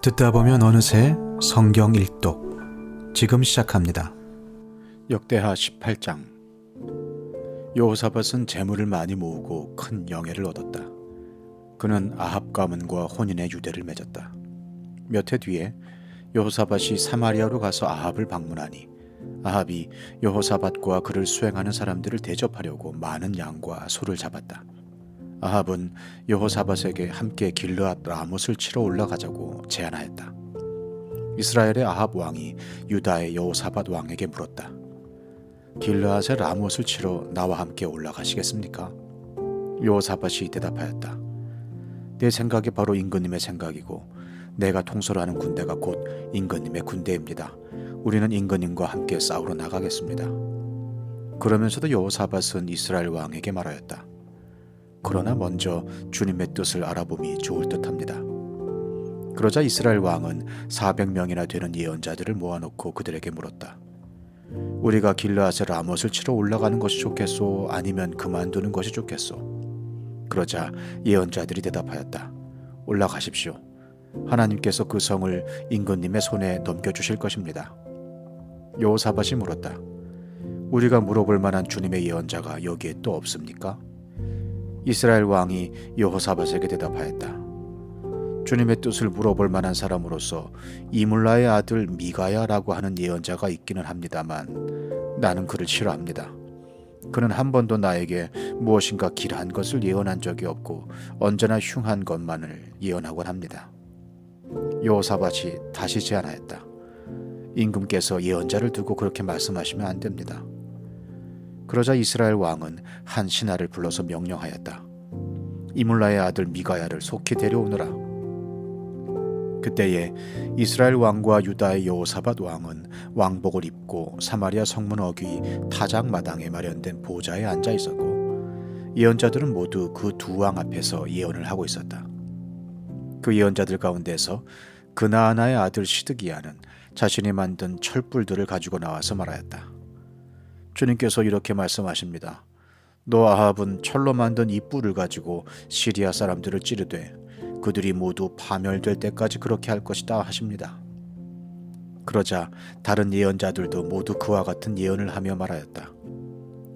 듣다 보면 어느새 성경 일독 지금 시작합니다. 역대하 18장 여호사밧은 재물을 많이 모으고 큰 영예를 얻었다. 그는 아합 가문과 혼인의 유대를 맺었다. 몇 해 뒤에 여호사밧이 사마리아로 가서 아합을 방문하니 아합이 여호사밧과 그를 수행하는 사람들을 대접하려고 많은 양과 소를 잡았다. 아합은 여호사밧에게 함께 길르앗 라못을 치러 올라가자고 제안하였다. 이스라엘의 아합 왕이 유다의 여호사밧 왕에게 물었다. 길르앗의 라못을 치러 나와 함께 올라가시겠습니까? 여호사밧이 대답하였다. 내 생각이 바로 임금님의 생각이고 내가 통솔하는 군대가 곧 임금님의 군대입니다. 우리는 임금님과 함께 싸우러 나가겠습니다. 그러면서도 여호사밧은 이스라엘 왕에게 말하였다. 그러나 먼저 주님의 뜻을 알아봄이 좋을 듯합니다. 그러자 이스라엘 왕은 400명이나 되는 예언자들을 모아놓고 그들에게 물었다. 우리가 길르앗의 라못을 치러 올라가는 것이 좋겠소 아니면 그만두는 것이 좋겠소 그러자 예언자들이 대답하였다. 올라가십시오. 하나님께서 그 성을 임금님의 손에 넘겨주실 것입니다. 여호사밧이 물었다. 우리가 물어볼 만한 주님의 예언자가 여기에 또 없습니까? 이스라엘 왕이 여호사밧에게 대답하였다. 주님의 뜻을 물어볼 만한 사람으로서 이물라의 아들 미가야라고 하는 예언자가 있기는 합니다만 나는 그를 싫어합니다. 그는 한 번도 나에게 무엇인가 길한 것을 예언한 적이 없고 언제나 흉한 것만을 예언하곤 합니다. 여호사밧이 다시 제안하였다. 임금께서 예언자를 두고 그렇게 말씀하시면 안 됩니다. 그러자 이스라엘 왕은 한 신하를 불러서 명령하였다. 이물라의 아들 미가야를 속히 데려오너라. 그때에 이스라엘 왕과 유다의 여호사밧 왕은 왕복을 입고 사마리아 성문 어귀 타작 마당에 마련된 보좌에 앉아 있었고 예언자들은 모두 그 두 왕 앞에서 예언을 하고 있었다. 그 예언자들 가운데서 그나아나의 아들 시드기야는 자신이 만든 철불들을 가지고 나와서 말하였다. 주님께서 이렇게 말씀하십니다. 너 아합은 철로 만든 이 뿔을 가지고 시리아 사람들을 찌르되 그들이 모두 파멸될 때까지 그렇게 할 것이다 하십니다. 그러자 다른 예언자들도 모두 그와 같은 예언을 하며 말하였다.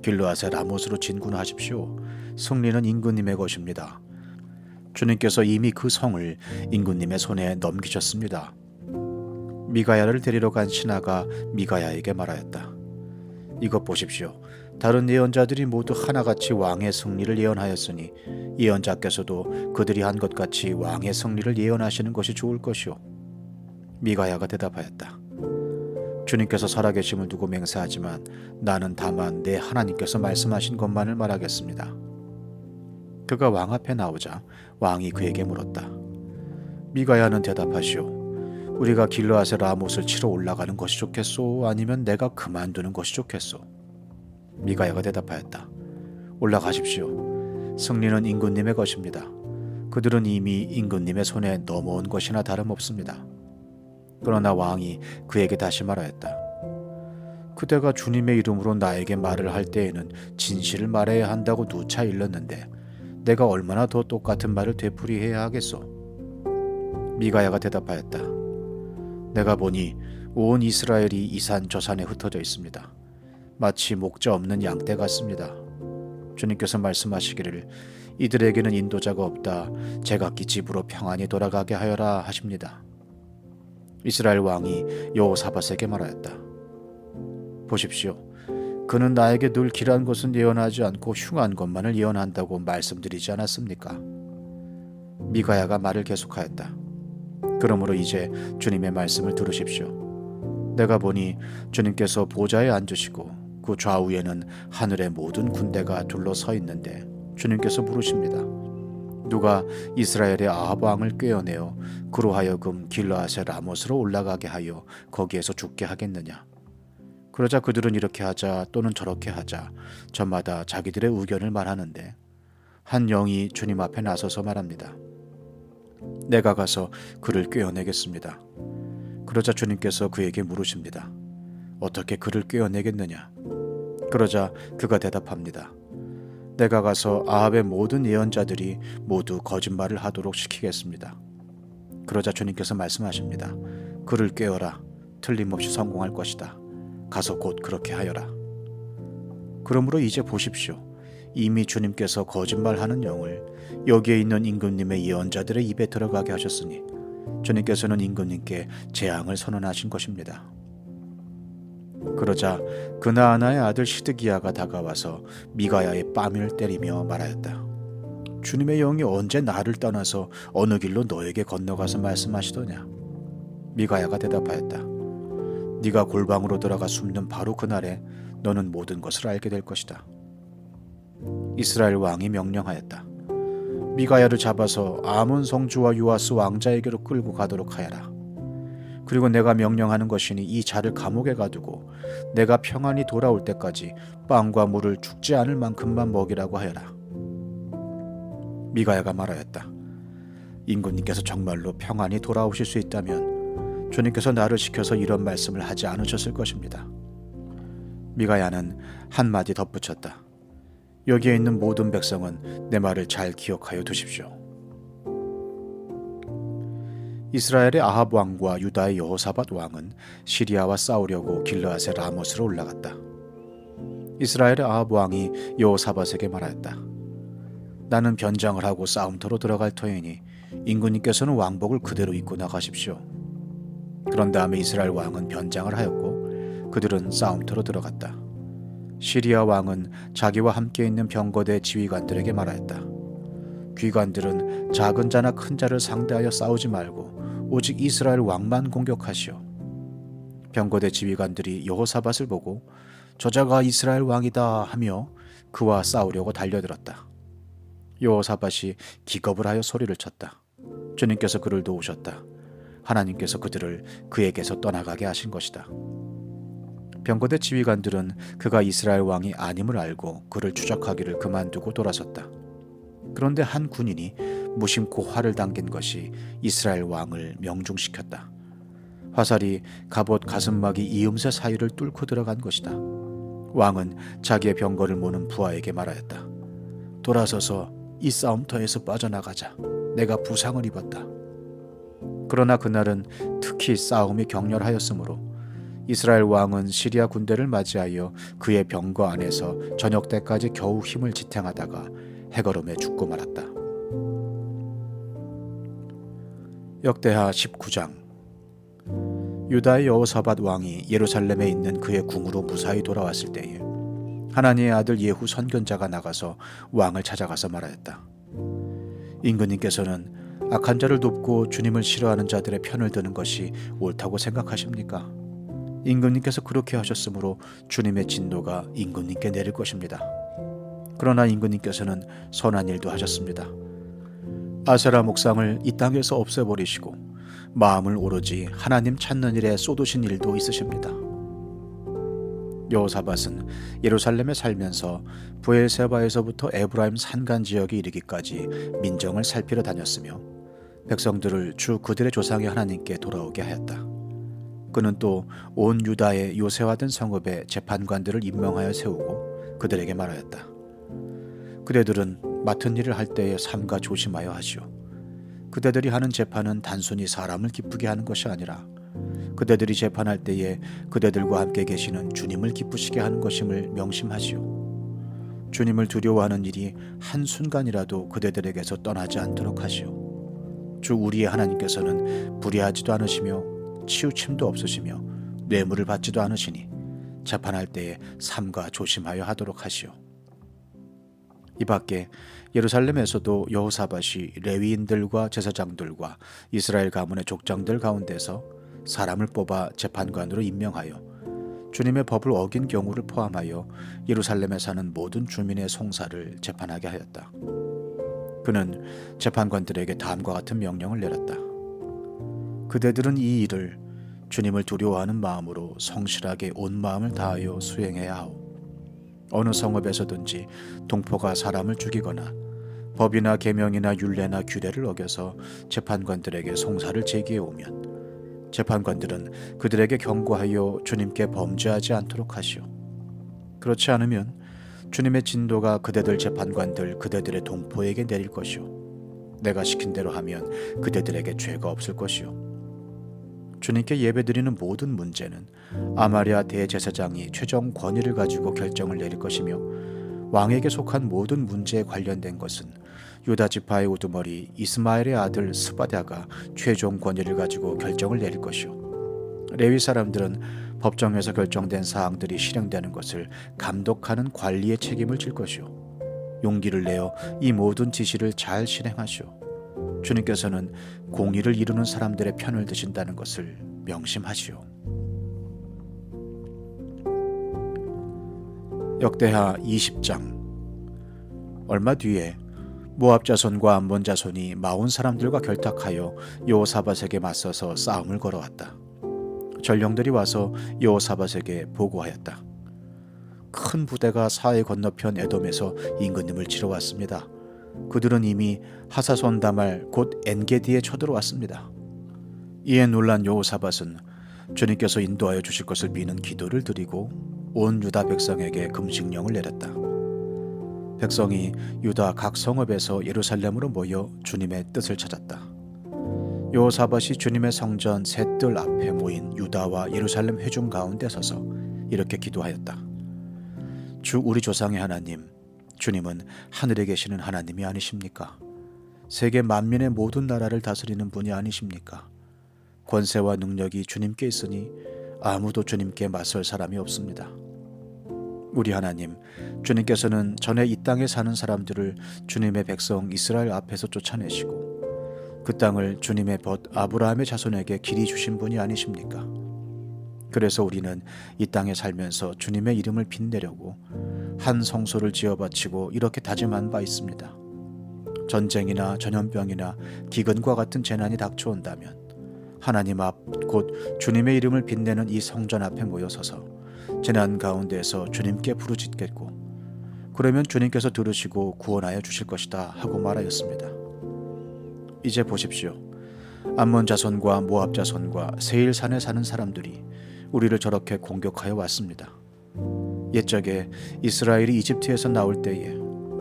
길르앗의 라못으로 진군하십시오. 승리는 임금님의 것입니다. 주님께서 이미 그 성을 임금님의 손에 넘기셨습니다. 미가야를 데리러 간 신하가 미가야에게 말하였다. 이것 보십시오. 다른 예언자들이 모두 하나같이 왕의 승리를 예언하였으니 예언자께서도 그들이 한 것 같이 왕의 승리를 예언하시는 것이 좋을 것이오. 미가야가 대답하였다. 주님께서 살아계심을 두고 맹세하지만 나는 다만 내 하나님께서 말씀하신 것만을 말하겠습니다. 그가 왕 앞에 나오자 왕이 그에게 물었다. 미가야는 대답하시오. 우리가 길르앗의 라못을 치러 올라가는 것이 좋겠소? 아니면 내가 그만두는 것이 좋겠소? 미가야가 대답하였다. 올라가십시오. 승리는 임금님의 것입니다. 그들은 이미 임금님의 손에 넘어온 것이나 다름없습니다. 그러나 왕이 그에게 다시 말하였다. 그대가 주님의 이름으로 나에게 말을 할 때에는 진실을 말해야 한다고 누차 일렀는데 내가 얼마나 더 똑같은 말을 되풀이해야 하겠소? 미가야가 대답하였다 내가 보니 온 이스라엘이 이산 저산에 흩어져 있습니다. 마치 목자 없는 양떼 같습니다. 주님께서 말씀하시기를 이들에게는 인도자가 없다. 제각기 집으로 평안히 돌아가게 하여라 하십니다. 이스라엘 왕이 여호사밧에게 말하였다. 보십시오. 그는 나에게 늘 길한 것은 예언하지 않고 흉한 것만을 예언한다고 말씀드리지 않았습니까? 미가야가 말을 계속하였다. 그러므로 이제 주님의 말씀을 들으십시오. 내가 보니 주님께서 보좌에 앉으시고 그 좌우에는 하늘의 모든 군대가 둘러서 있는데 주님께서 부르십니다. 누가 이스라엘의 아합 왕을 꿰어내어 그로 하여금 길르앗의 라못으로 올라가게 하여 거기에서 죽게 하겠느냐? 그러자 그들은 이렇게 하자 또는 저렇게 하자 저마다 자기들의 의견을 말하는데 한 영이 주님 앞에 나서서 말합니다. 내가 가서 그를 꿰어내겠습니다. 그러자 주님께서 그에게 물으십니다. 어떻게 그를 꿰어내겠느냐? 그러자 그가 대답합니다. 내가 가서 아합의 모든 예언자들이 모두 거짓말을 하도록 시키겠습니다. 그러자 주님께서 말씀하십니다. 그를 깨어라. 틀림없이 성공할 것이다. 가서 곧 그렇게 하여라. 그러므로 이제 보십시오. 이미 주님께서 거짓말하는 영을 여기에 있는 임금님의 예언자들의 입에 들어가게 하셨으니 주님께서는 임금님께 재앙을 선언하신 것입니다. 그러자 그나아나의 아들 시드기야가 다가와서 미가야의 뺨을 때리며 말하였다. 주님의 영이 언제 나를 떠나서 어느 길로 너에게 건너가서 말씀하시더냐? 미가야가 대답하였다. 네가 골방으로 들어가 숨는 바로 그날에 너는 모든 것을 알게 될 것이다. 이스라엘 왕이 명령하였다. 미가야를 잡아서 아몬 성주와 요아스 왕자에게로 끌고 가도록 하여라. 그리고 내가 명령하는 것이니 이 자를 감옥에 가두고 내가 평안히 돌아올 때까지 빵과 물을 죽지 않을 만큼만 먹이라고 하여라. 미가야가 말하였다. 인구님께서 정말로 평안히 돌아오실 수 있다면 주님께서 나를 시켜서 이런 말씀을 하지 않으셨을 것입니다. 미가야는 한마디 덧붙였다. 여기에 있는 모든 백성은 내 말을 잘 기억하여 두십시오. 이스라엘의 아합 왕과 유다의 여호사밧 왕은 시리아와 싸우려고 길르앗의 라모스로 올라갔다. 이스라엘의 아합 왕이 여호사밧에게 말하였다. 나는 변장을 하고 싸움터로 들어갈 터이니 임금님께서는 왕복을 그대로 입고 나가십시오. 그런 다음에 이스라엘 왕은 변장을 하였고 그들은 싸움터로 들어갔다. 시리아 왕은 자기와 함께 있는 병거대 지휘관들에게 말하였다. 귀관들은 작은 자나 큰 자를 상대하여 싸우지 말고 오직 이스라엘 왕만 공격하시오. 병거대 지휘관들이 여호사밧을 보고 저자가 이스라엘 왕이다 하며 그와 싸우려고 달려들었다. 여호사밧이 기겁을 하여 소리를 쳤다. 주님께서 그를 도우셨다. 하나님께서 그들을 그에게서 떠나가게 하신 것이다. 병거대 지휘관들은 그가 이스라엘 왕이 아님을 알고 그를 추적하기를 그만두고 돌아섰다. 그런데 한 군인이 무심코 활을 당긴 것이 이스라엘 왕을 명중시켰다. 화살이 갑옷 가슴막이 이음새 사이를 뚫고 들어간 것이다. 왕은 자기의 병거를 모는 부하에게 말하였다. 돌아서서 이 싸움터에서 빠져나가자. 내가 부상을 입었다. 그러나 그날은 특히 싸움이 격렬하였으므로 이스라엘 왕은 시리아 군대를 맞이하여 그의 병거 안에서 저녁 때까지 겨우 힘을 지탱하다가 해거름에 죽고 말았다. 역대하 19장 유다의 여호사밧 왕이 예루살렘에 있는 그의 궁으로 무사히 돌아왔을 때에 하나님의 아들 예후 선견자가 나가서 왕을 찾아가서 말하였다. 임금님께서는 악한 자를 돕고 주님을 싫어하는 자들의 편을 드는 것이 옳다고 생각하십니까? 임금님께서 그렇게 하셨으므로 주님의 진노가 임금님께 내릴 것입니다. 그러나 임금님께서는 선한 일도 하셨습니다. 아세라 목상을 이 땅에서 없애버리시고 마음을 오로지 하나님 찾는 일에 쏟으신 일도 있으십니다. 여호사밧은 예루살렘에 살면서 부엘세바에서부터 에브라임 산간 지역에 이르기까지 민정을 살피러 다녔으며 백성들을 주 그들의 조상의 하나님께 돌아오게 하였다. 그는 또 온 유다의 요새화된 성읍에 재판관들을 임명하여 세우고 그들에게 말하였다. 그대들은 맡은 일을 할 때에 삼가 조심하여 하시오. 그대들이 하는 재판은 단순히 사람을 기쁘게 하는 것이 아니라 그대들이 재판할 때에 그대들과 함께 계시는 주님을 기쁘시게 하는 것임을 명심하시오. 주님을 두려워하는 일이 한순간이라도 그대들에게서 떠나지 않도록 하시오. 주 우리의 하나님께서는 불의하지도 않으시며 치우침도 없으시며 뇌물을 받지도 않으시니 재판할 때에 삼가 조심하여 하도록 하시오. 이 밖에 예루살렘에서도 여호사밧이 레위인들과 제사장들과 이스라엘 가문의 족장들 가운데서 사람을 뽑아 재판관으로 임명하여 주님의 법을 어긴 경우를 포함하여 예루살렘에 사는 모든 주민의 송사를 재판하게 하였다. 그는 재판관들에게 다음과 같은 명령을 내렸다. 그대들은 이 일을 주님을 두려워하는 마음으로 성실하게 온 마음을 다하여 수행해야 하오. 어느 성읍에서든지 동포가 사람을 죽이거나 법이나 계명이나 율례나 규례를 어겨서 재판관들에게 송사를 제기해 오면 재판관들은 그들에게 경고하여 주님께 범죄하지 않도록 하시오. 그렇지 않으면 주님의 진도가 그대들 재판관들 그대들의 동포에게 내릴 것이요 내가 시킨 대로 하면 그대들에게 죄가 없을 것이요 주님께 예배드리는 모든 문제는 아마리아 대제사장이 최종 권위를 가지고 결정을 내릴 것이며 왕에게 속한 모든 문제에 관련된 것은 유다 지파의 우두머리 이스마엘의 아들 스바다가 최종 권위를 가지고 결정을 내릴 것이요. 레위 사람들은 법정에서 결정된 사항들이 실행되는 것을 감독하는 관리의 책임을 질 것이요. 용기를 내어 이 모든 지시를 잘 실행하시오 주님께서는 공의를 이루는 사람들의 편을 드신다는 것을 명심하시오 역대하 20장 얼마 뒤에 모압 자손과 암몬 자손이 마온 사람들과 결탁하여 여호사밧에게 맞서서 싸움을 걸어왔다. 전령들이 와서 여호사밧에게 보고하였다. 큰 부대가 사해 건너편 에돔에서 임금님을 치러 왔습니다. 그들은 이미 하사손 다말 곧 엔게디에 쳐들어왔습니다. 이에 놀란 여호사밧은 주님께서 인도하여 주실 것을 비는 기도를 드리고 온 유다 백성에게 금식령을 내렸다. 백성이 유다 각 성읍에서 예루살렘으로 모여 주님의 뜻을 찾았다. 여호사밧이 주님의 성전 셋들 앞에 모인 유다와 예루살렘 회중 가운데 서서 이렇게 기도하였다. 주 우리 조상의 하나님, 주님은 하늘에 계시는 하나님이 아니십니까? 세계 만민의 모든 나라를 다스리는 분이 아니십니까? 권세와 능력이 주님께 있으니 아무도 주님께 맞설 사람이 없습니다. 우리 하나님, 주님께서는 전에 이 땅에 사는 사람들을 주님의 백성 이스라엘 앞에서 쫓아내시고 그 땅을 주님의 벗 아브라함의 자손에게 길이 주신 분이 아니십니까? 그래서 우리는 이 땅에 살면서 주님의 이름을 빛내려고 한 성소를 지어 바치고 이렇게 다짐한 바 있습니다. 전쟁이나 전염병이나 기근과 같은 재난이 닥쳐온다면 하나님 앞 곧 주님의 이름을 빛내는 이 성전 앞에 모여서서 재난 가운데에서 주님께 부르짖겠고 그러면 주님께서 들으시고 구원하여 주실 것이다 하고 말하였습니다. 이제 보십시오. 암몬 자손과 모압 자손과 세일산에 사는 사람들이 우리를 저렇게 공격하여 왔습니다. 옛적에 이스라엘이 이집트에서 나올 때에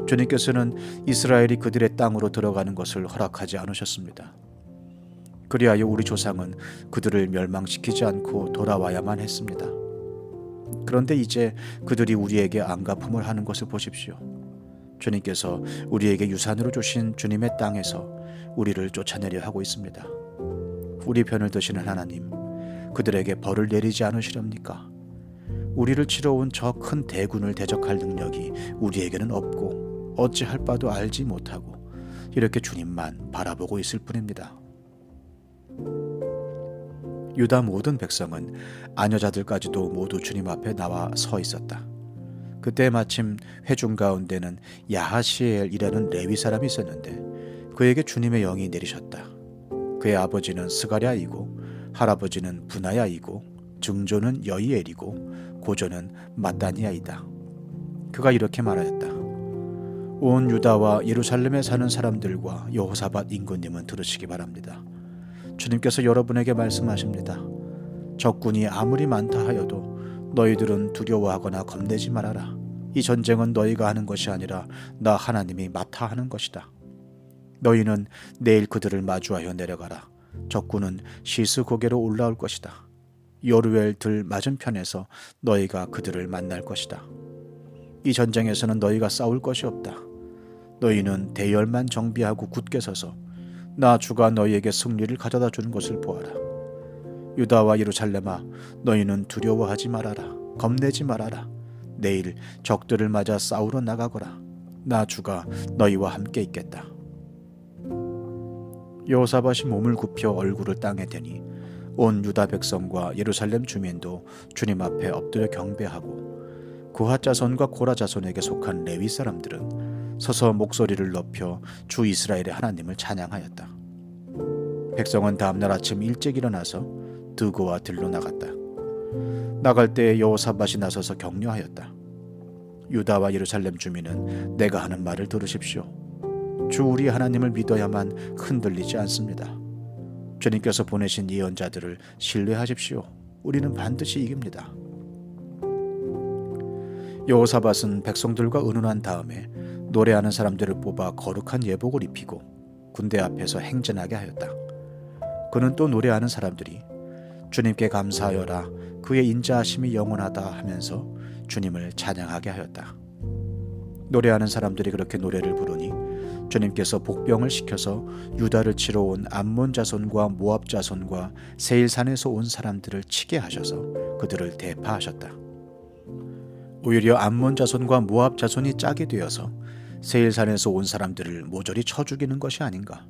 주님께서는 이스라엘이 그들의 땅으로 들어가는 것을 허락하지 않으셨습니다. 그리하여 우리 조상은 그들을 멸망시키지 않고 돌아와야만 했습니다. 그런데 이제 그들이 우리에게 안가품을 하는 것을 보십시오. 주님께서 우리에게 유산으로 주신 주님의 땅에서 우리를 쫓아내려 하고 있습니다. 우리 편을 드시는 하나님, 그들에게 벌을 내리지 않으시렵니까? 우리를 치러 온 저 큰 대군을 대적할 능력이 우리에게는 없고 어찌할 바도 알지 못하고 이렇게 주님만 바라보고 있을 뿐입니다. 유다 모든 백성은 아녀자들까지도 모두 주님 앞에 나와 서 있었다. 그때 마침 회중 가운데는 야하시엘이라는 레위 사람이 있었는데 그에게 주님의 영이 내리셨다. 그의 아버지는 스가랴이고 할아버지는 분하야이고 증조는 여이엘이고 고조는 마다니아이다. 그가 이렇게 말하였다. 온 유다와 예루살렘에 사는 사람들과 여호사밧 인구님은 들으시기 바랍니다. 주님께서 여러분에게 말씀하십니다. 적군이 아무리 많다 하여도 너희들은 두려워하거나 겁내지 말아라. 이 전쟁은 너희가 하는 것이 아니라 나 하나님이 맡아 하는 것이다. 너희는 내일 그들을 마주하여 내려가라. 적군은 시스 고개로 올라올 것이다. 요르웰 들 맞은편에서 너희가 그들을 만날 것이다. 이 전쟁에서는 너희가 싸울 것이 없다. 너희는 대열만 정비하고 굳게 서서 나 주가 너희에게 승리를 가져다 주는 것을 보아라. 유다와 예루살렘아, 너희는 두려워하지 말아라. 겁내지 말아라. 내일 적들을 맞아 싸우러 나가거라. 나 주가 너희와 함께 있겠다. 여호사밧이 몸을 굽혀 얼굴을 땅에 대니 온 유다 백성과 예루살렘 주민도 주님 앞에 엎드려 경배하고 구하 자손과 고라 자손에게 속한 레위 사람들은 서서 목소리를 높여 주 이스라엘의 하나님을 찬양하였다. 백성은 다음 날 아침 일찍 일어나서 드고와 들로 나갔다. 나갈 때 여호사밧이 나서서 격려하였다. 유다와 예루살렘 주민은 내가 하는 말을 들으십시오. 주 우리 하나님을 믿어야만 흔들리지 않습니다. 주님께서 보내신 예언자들을 신뢰하십시오. 우리는 반드시 이깁니다. 여호사밧은 백성들과 의논한 다음에 노래하는 사람들을 뽑아 거룩한 예복을 입히고 군대 앞에서 행진하게 하였다. 그는 또 노래하는 사람들이 주님께 감사하여라 그의 인자하심이 영원하다 하면서 주님을 찬양하게 하였다. 노래하는 사람들이 그렇게 노래를 부르니 주님께서 복병을 시켜서 유다를 치러 온 암몬 자손과 모압 자손과 세일 산에서 온 사람들을 치게 하셔서 그들을 대파하셨다. 오히려 암몬 자손과 모압 자손이 짝이 되어서 세일산에서 온 사람들을 모조리 쳐 죽이는 것이 아닌가.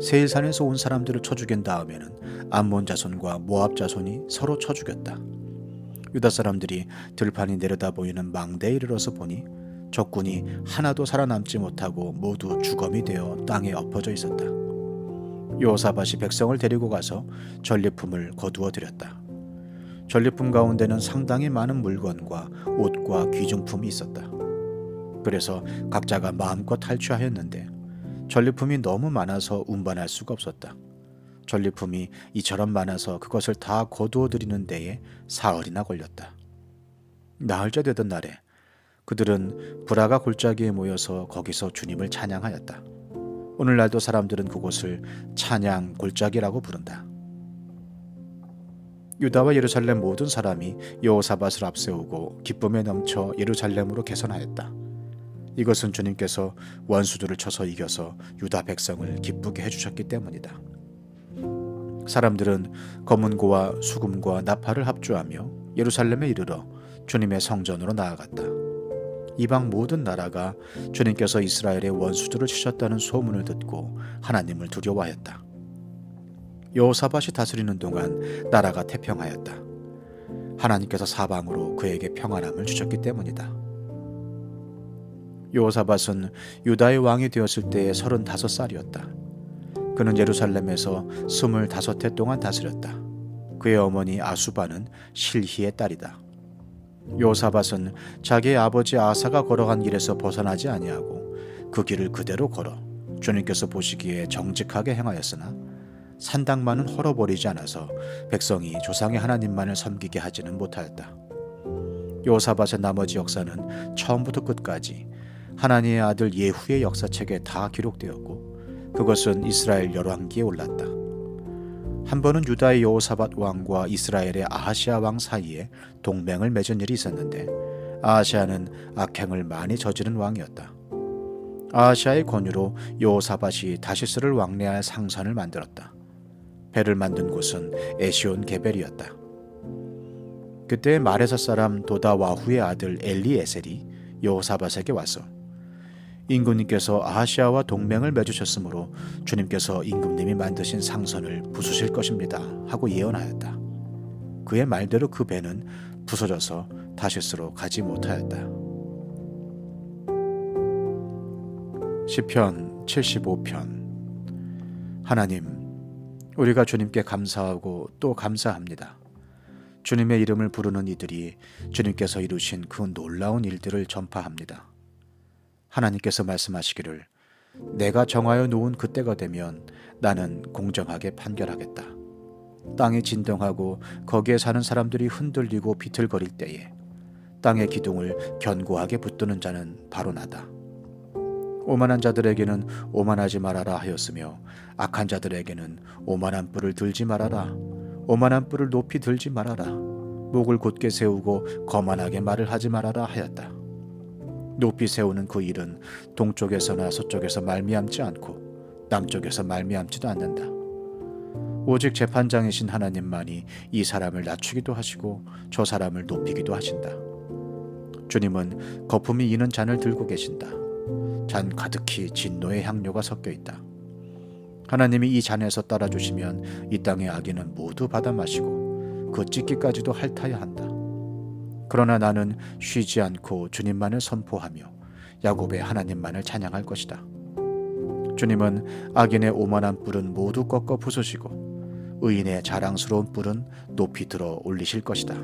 세일산에서 온 사람들을 쳐 죽인 다음에는 암몬 자손과 모압 자손이 서로 쳐 죽였다. 유다 사람들이 들판이 내려다 보이는 망대에 이르러서 보니 적군이 하나도 살아남지 못하고 모두 주검이 되어 땅에 엎어져 있었다. 요사밭이 백성을 데리고 가서 전리품을 거두어 드렸다. 전리품 가운데는 상당히 많은 물건과 옷과 귀중품이 있었다. 그래서 각자가 마음껏 탈취하였는데 전리품이 너무 많아서 운반할 수가 없었다. 전리품이 이처럼 많아서 그것을 다 거두어 드리는 데에 사흘이나 걸렸다. 나흘째 되던 날에 그들은 브라가 골짜기에 모여서 거기서 주님을 찬양하였다. 오늘날도 사람들은 그곳을 찬양 골짜기라고 부른다. 유다와 예루살렘 모든 사람이 여호사밧을 앞세우고 기쁨에 넘쳐 예루살렘으로 개선하였다. 이것은 주님께서 원수들을 쳐서 이겨서 유다 백성을 기쁘게 해주셨기 때문이다. 사람들은 검은고와 수금과 나팔을 합주하며 예루살렘에 이르러 주님의 성전으로 나아갔다. 이방 모든 나라가 주님께서 이스라엘의 원수들을 치셨다는 소문을 듣고 하나님을 두려워하였다. 여호사밧이 다스리는 동안 나라가 태평하였다. 하나님께서 사방으로 그에게 평안함을 주셨기 때문이다. 여호사밧은 유다의 왕이 되었을 때에 서른다섯 살이었다. 그는 예루살렘에서 스물다섯 해 동안 다스렸다. 그의 어머니 아수바는 실히의 딸이다. 요사밧은 자기의 아버지 아사가 걸어간 길에서 벗어나지 아니하고 그 길을 그대로 걸어 주님께서 보시기에 정직하게 행하였으나 산당만은 헐어버리지 않아서 백성이 조상의 하나님만을 섬기게 하지는 못하였다. 요사밧의 나머지 역사는 처음부터 끝까지 하나님의 아들 예후의 역사책에 다 기록되었고 그것은 이스라엘 열왕기에 올랐다. 한 번은 유다의 여호사밧 왕과 이스라엘의 아하시아 왕 사이에 동맹을 맺은 일이 있었는데 아하시아는 악행을 많이 저지른 왕이었다. 아하시아의 권유로 여호사밧이 다시스를 왕래할 상선을 만들었다. 배를 만든 곳은 에시온 게벨이었다. 그때 마레사 사람 도다와후의 아들 엘리에셀이 여호사밧에게 와서 임금님께서 아하시아와 동맹을 맺으셨으므로 주님께서 임금님이 만드신 상선을 부수실 것입니다 하고 예언하였다. 그의 말대로 그 배는 부서져서 다시스로 가지 못하였다. 시편 75편 하나님 우리가 주님께 감사하고 또 감사합니다. 주님의 이름을 부르는 이들이 주님께서 이루신 그 놀라운 일들을 전파합니다. 하나님께서 말씀하시기를 내가 정하여 놓은 그때가 되면 나는 공정하게 판결하겠다. 땅이 진동하고 거기에 사는 사람들이 흔들리고 비틀거릴 때에 땅의 기둥을 견고하게 붙드는 자는 바로 나다. 오만한 자들에게는 오만하지 말아라 하였으며 악한 자들에게는 오만한 뿔을 들지 말아라. 오만한 뿔을 높이 들지 말아라. 목을 곧게 세우고 거만하게 말을 하지 말아라 하였다. 높이 세우는 그 일은 동쪽에서나 서쪽에서 말미암지 않고 남쪽에서 말미암지도 않는다. 오직 재판장이신 하나님만이 이 사람을 낮추기도 하시고 저 사람을 높이기도 하신다. 주님은 거품이 이는 잔을 들고 계신다. 잔 가득히 진노의 향료가 섞여 있다. 하나님이 이 잔에서 따라 주시면 이 땅의 악인은 모두 받아 마시고 그 찢기까지도 핥아야 한다. 그러나 나는 쉬지 않고 주님만을 선포하며 야곱의 하나님만을 찬양할 것이다. 주님은 악인의 오만한 뿔은 모두 꺾어 부수시고 의인의 자랑스러운 뿔은 높이 들어 올리실 것이다.